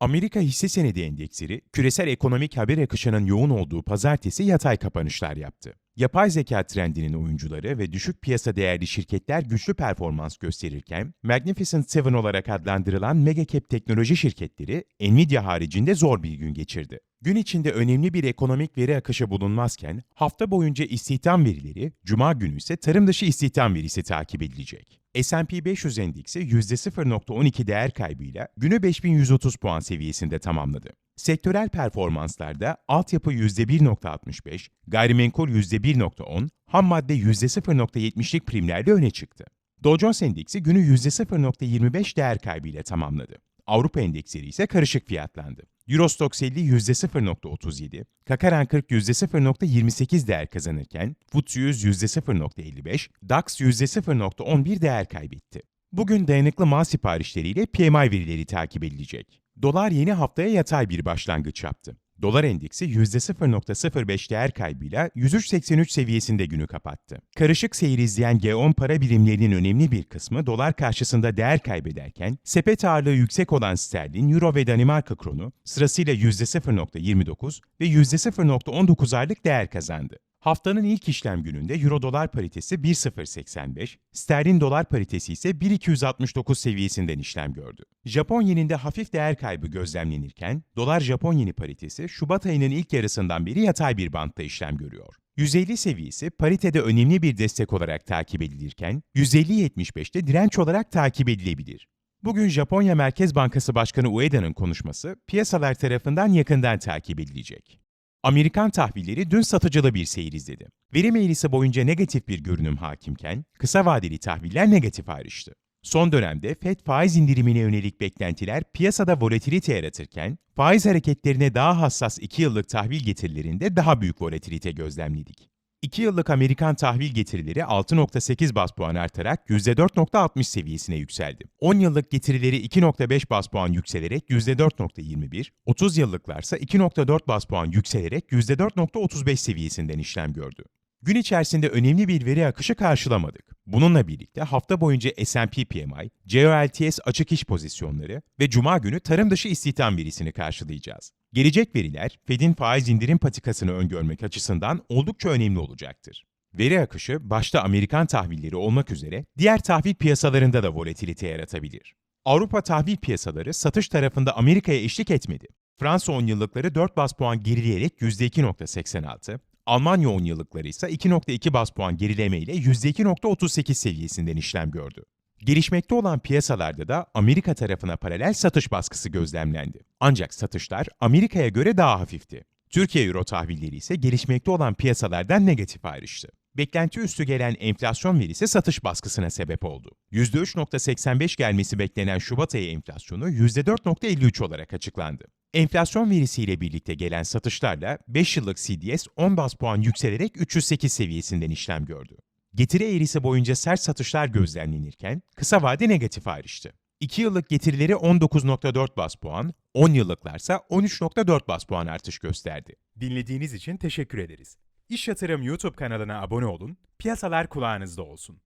Amerika hisse senedi endeksleri, küresel ekonomik haber akışının yoğun olduğu pazartesi yatay kapanışlar yaptı. Yapay zeka trendinin oyuncuları ve düşük piyasa değerli şirketler güçlü performans gösterirken, Magnificent Seven olarak adlandırılan megacap teknoloji şirketleri, Nvidia haricinde zor bir gün geçirdi. Gün içinde önemli bir ekonomik veri akışı bulunmazken, hafta boyunca istihdam verileri, cuma günü ise tarım dışı istihdam verisi takip edilecek. S&P 500 endeksi %0.12 değer kaybıyla günü 5130 puan seviyesinde tamamladı. Sektörel performanslarda altyapı %1.65, gayrimenkul %1.10, ham madde %0.70'lik primlerle öne çıktı. Dow Jones Endeksi günü %0.25 değer kaybıyla tamamladı. Avrupa endeksleri ise karışık fiyatlandı. Eurostoxx 50 %0.37, Kakaran 40 %0.28 değer kazanırken, FTSE 100 %0.55, DAX %0.11 değer kaybetti. Bugün dayanıklı mal siparişleriyle PMI verileri takip edilecek. Dolar yeni haftaya yatay bir başlangıç yaptı. Dolar endeksi %0.05 değer kaybıyla 103.83 seviyesinde günü kapattı. Karışık seyir izleyen G10 para birimlerinin önemli bir kısmı dolar karşısında değer kaybederken, sepet ağırlığı yüksek olan sterlin, euro ve Danimarka kronu sırasıyla %0.29 ve %0.19 aylık değer kazandı. Haftanın ilk işlem gününde euro dolar paritesi 1.085, sterlin dolar paritesi ise 1.269 seviyesinden işlem gördü. Japon yeninde hafif değer kaybı gözlemlenirken, dolar Japon yeni paritesi Şubat ayının ilk yarısından beri yatay bir bantta işlem görüyor. 150 seviyesi paritede önemli bir destek olarak takip edilirken, 150.75'te direnç olarak takip edilebilir. Bugün Japonya Merkez Bankası Başkanı Ueda'nın konuşması piyasalar tarafından yakından takip edilecek. Amerikan tahvilleri dün satıcılı bir seyir izledi. Verim eğrisi boyunca negatif bir görünüm hakimken, kısa vadeli tahviller negatif ayrıştı. Son dönemde FED faiz indirimine yönelik beklentiler piyasada volatilite yaratırken, faiz hareketlerine daha hassas 2 yıllık tahvil getirilerinde daha büyük volatilite gözlemledik. 2 yıllık Amerikan tahvil getirileri 6.8 bas puan artarak %4.60 seviyesine yükseldi. 10 yıllık getirileri 2.5 bas puan yükselerek %4.21, 30 yıllıklarsa 2.4 bas puan yükselerek %4.35 seviyesinden işlem gördü. Gün içerisinde önemli bir veri akışı karşılamadık. Bununla birlikte hafta boyunca S&P PMI, COLTS açık iş pozisyonları ve Cuma günü tarım dışı istihdam verisini karşılayacağız. Gelecek veriler, Fed'in faiz indirim patikasını öngörmek açısından oldukça önemli olacaktır. Veri akışı, başta Amerikan tahvilleri olmak üzere diğer tahvil piyasalarında da volatilite yaratabilir. Avrupa tahvil piyasaları satış tarafında Amerika'ya eşlik etmedi. Fransa 10 yıllıkları 4 bas puan gerileyerek %2.86, Almanya 10 yıllıkları ise 2.2 bas puan gerileme ile %2.38 seviyesinden işlem gördü. Gelişmekte olan piyasalarda da Amerika tarafına paralel satış baskısı gözlemlendi. Ancak satışlar Amerika'ya göre daha hafifti. Türkiye Euro tahvilleri ise gelişmekte olan piyasalardan negatif ayrıştı. Beklenti üstü gelen enflasyon verisi satış baskısına sebep oldu. %3.85 gelmesi beklenen Şubat ayı enflasyonu %4.53 olarak açıklandı. Enflasyon verisiyle birlikte gelen satışlarla 5 yıllık CDS 10 bas puan yükselerek 308 seviyesinden işlem gördü. Getiri eğrisi boyunca sert satışlar gözlemlenirken kısa vade negatif ayrıştı. 2 yıllık getirileri 19.4 bas puan, 10 yıllıklarsa 13.4 bas puan artış gösterdi. Dinlediğiniz için teşekkür ederiz. İş Yatırım YouTube kanalına abone olun, piyasalar kulağınızda olsun.